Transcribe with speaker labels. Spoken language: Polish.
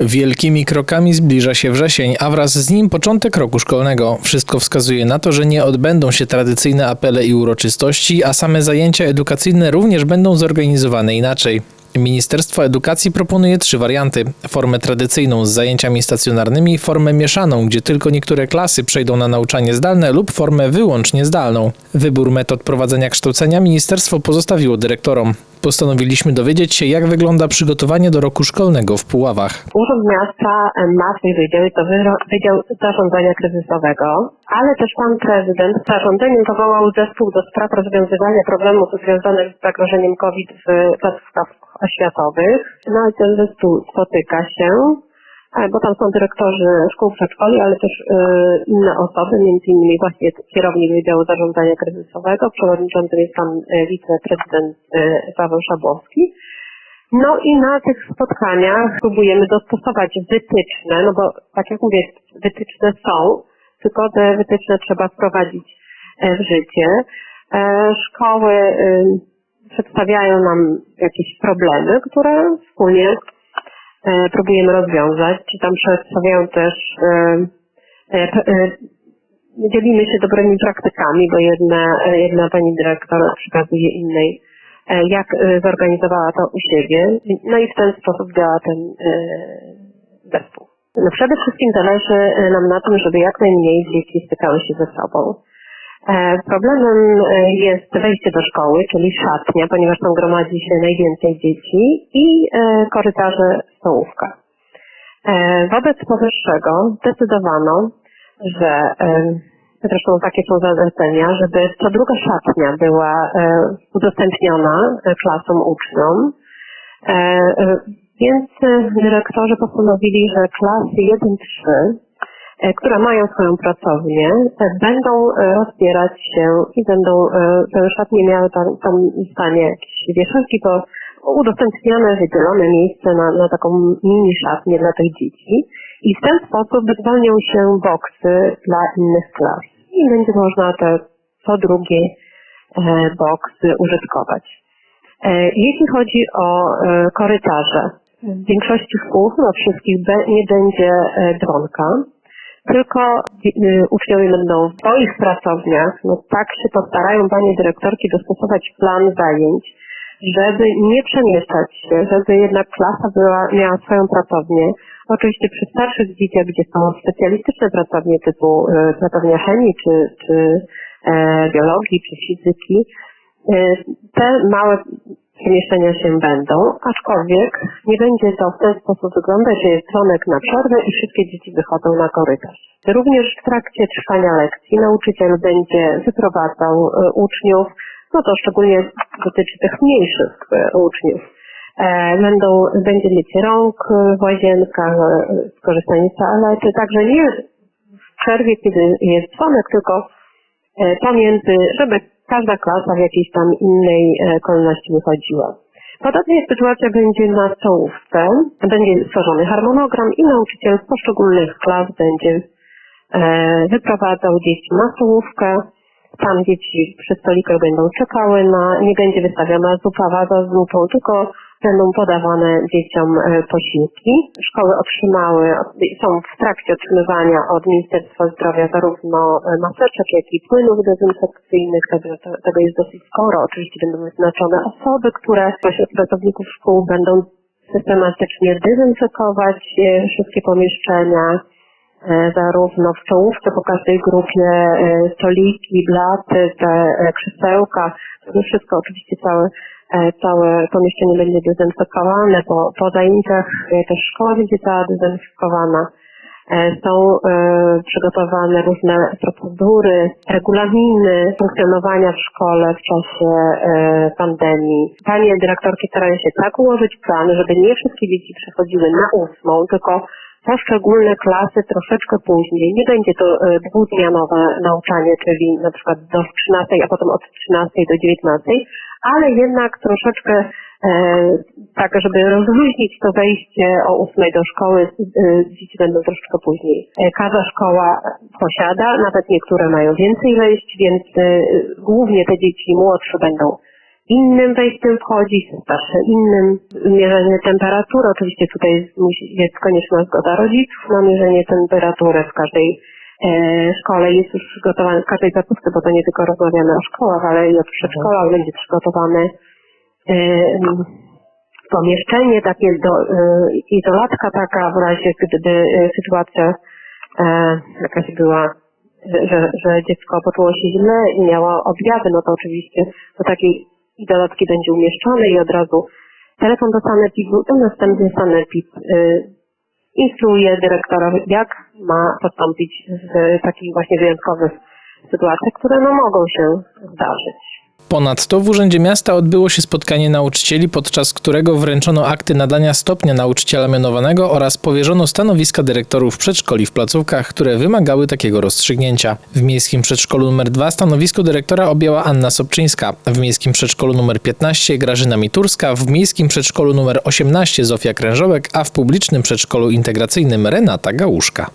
Speaker 1: Wielkimi krokami zbliża się wrzesień, a wraz z nim początek roku szkolnego. Wszystko wskazuje na to, że nie odbędą się tradycyjne apele i uroczystości, a same zajęcia edukacyjne również będą zorganizowane inaczej. Ministerstwo Edukacji proponuje trzy warianty: formę tradycyjną z zajęciami stacjonarnymi, formę mieszaną, gdzie tylko niektóre klasy przejdą na nauczanie zdalne, lub formę wyłącznie zdalną. Wybór metod prowadzenia kształcenia ministerstwo pozostawiło dyrektorom. Postanowiliśmy dowiedzieć się, jak wygląda przygotowanie do roku szkolnego w Puławach.
Speaker 2: Urząd Miasta e, ma swój wydział, to Wydział Zarządzania Kryzysowego, ale też pan prezydent zarządzeniem powołał zespół do spraw rozwiązywania problemów związanych z zagrożeniem COVID w placówkach oświatowych. No i ten zespół spotyka się, bo tam są dyrektorzy szkół przedszkoli, ale też e, inne osoby, innymi właśnie kierownik Wydziału Zarządzania Kryzysowego, przewodniczącym jest pan e, wiceprezydent e, Paweł Szabłowski. No i na tych spotkaniach próbujemy dostosować wytyczne, no bo tak jak mówię, wytyczne są, tylko te wytyczne trzeba wprowadzić e, w życie. E, Szkoły przedstawiają nam jakieś problemy, które wspólnie e, próbujemy rozwiązać. Tam przedstawiają też, e, e, e, dzielimy się dobrymi praktykami, bo jedna, e, jedna pani dyrektor przekazuje innej e, jak e, zorganizowała to u siebie. No i w ten sposób działa ten e, zespół. No przede wszystkim zależy e, nam na tym, żeby jak najmniej dzieci stykały się ze sobą. E, Problemem e, jest wejście do szkoły, czyli szatnia, ponieważ tam gromadzi się najwięcej dzieci i e, korytarze stołówka. Wobec powyższego zdecydowano, że zresztą takie są zalecenia, żeby co druga szatnia była udostępniona klasom uczniom. Więc dyrektorzy postanowili, że klasy 1-3, e, które mają swoją pracownię, e, będą e, rozbierać się i będą e, te szatnie miały tam, tam stanie jakieś wieszenki, to udostępniane, wydzielone miejsce na, na taką mini szatnię dla tych dzieci. I w ten sposób zwolnią się boksy dla innych klas. I będzie można te co drugie e, boksy użytkować. E, Jeśli chodzi o e, korytarze, w większości szkół, no wszystkich, nie będzie e, dzwonka, tylko e, uczniowie będą w swoich pracowniach, no tak się postarają panie dyrektorki dostosować plan zajęć, żeby nie przemieszczać się, żeby jednak klasa była, miała swoją pracownię. Oczywiście przy starszych dzieciach, gdzie są specjalistyczne pracownie typu e, pracownia chemii, czy, czy e, biologii, czy fizyki, e, te małe przemieszczenia się będą, aczkolwiek nie będzie to w ten sposób wyglądać, że jest dzwonek na przerwę i wszystkie dzieci wychodzą na korytarz. Również w trakcie trwania lekcji nauczyciel będzie wyprowadzał e, uczniów, no to szczególnie dotyczy tych mniejszych e, uczniów. E, Będą, będzie mycie rąk w łazienkach, skorzystanie z toalety, także nie w przerwie, kiedy jest dzwonek, tylko pomiędzy, żeby każda klasa w jakiejś tam innej e, kolejności wychodziła. Podobnie sytuacja będzie na stołówce. Będzie stworzony harmonogram i nauczyciel z poszczególnych klas będzie e, wyprowadzał dzieci na stołówkę. Tam dzieci przy stolikach będą czekały na, nie będzie wystawiona zupa, waza z zupą, tylko będą podawane dzieciom e, posiłki. Szkoły otrzymały, są w trakcie otrzymywania od Ministerstwa Zdrowia zarówno e, maseczek, jak i płynów dezynfekcyjnych, także tego jest dosyć sporo. Oczywiście będą wyznaczone osoby, które spośród pracowników szkół będą systematycznie dezynfekować e, wszystkie pomieszczenia, zarówno w czołówce po każdej grupie, e, stoliki, blaty, te e, krzesełka, to wszystko oczywiście całe, e, całe pomieszczenie będzie dezynfekowane, po, po zajęciach e, też szkoła będzie cała dezynfekowana. E, Są e, przygotowane różne procedury, regulaminy funkcjonowania w szkole w czasie e, pandemii. Panie dyrektorki starają się tak ułożyć plan, żeby nie wszystkie dzieci przechodziły na ósmą, tylko poszczególne klasy troszeczkę później. Nie będzie to e, dwudnianowe nauczanie, czyli na przykład do 13, a potem od 13 do 19, ale jednak troszeczkę e, tak, żeby rozluźnić to wejście o 8 do szkoły, e, dzieci będą troszeczkę później. Każda szkoła posiada, nawet niektóre mają więcej wejść, więc głównie te dzieci młodsze będą innym wejściem wchodzić, starsze innym. Mierzenie temperatury, oczywiście tutaj jest, konieczna zgoda rodziców na mierzenie temperatury w każdej e, szkole jest już przygotowany, w każdej placówce, bo to nie tylko rozmawiamy o szkołach, ale i o przedszkolach będzie przygotowany e, pomieszczenie, takie do, e, izolatka taka w razie gdyby sytuacja jakaś była, że, że dziecko poczuło się źle i miało objawy, no to oczywiście do takiej izolatki będzie umieszczone i od razu telefon do sanepidu, a następnie sanepid y, instruuje dyrektora, jak ma postąpić w takich właśnie wyjątkowych sytuacjach, które no mogą się zdarzyć.
Speaker 1: Ponadto w Urzędzie Miasta odbyło się spotkanie nauczycieli, podczas którego wręczono akty nadania stopnia nauczyciela mianowanego oraz powierzono stanowiska dyrektorów przedszkoli w placówkach, które wymagały takiego rozstrzygnięcia. W Miejskim Przedszkolu nr 2 stanowisko dyrektora objęła Anna Sobczyńska, w Miejskim Przedszkolu nr 15 Grażyna Miturska, w Miejskim Przedszkolu nr 18 Zofia Krężołek, a w Publicznym Przedszkolu Integracyjnym Renata Gałuszka.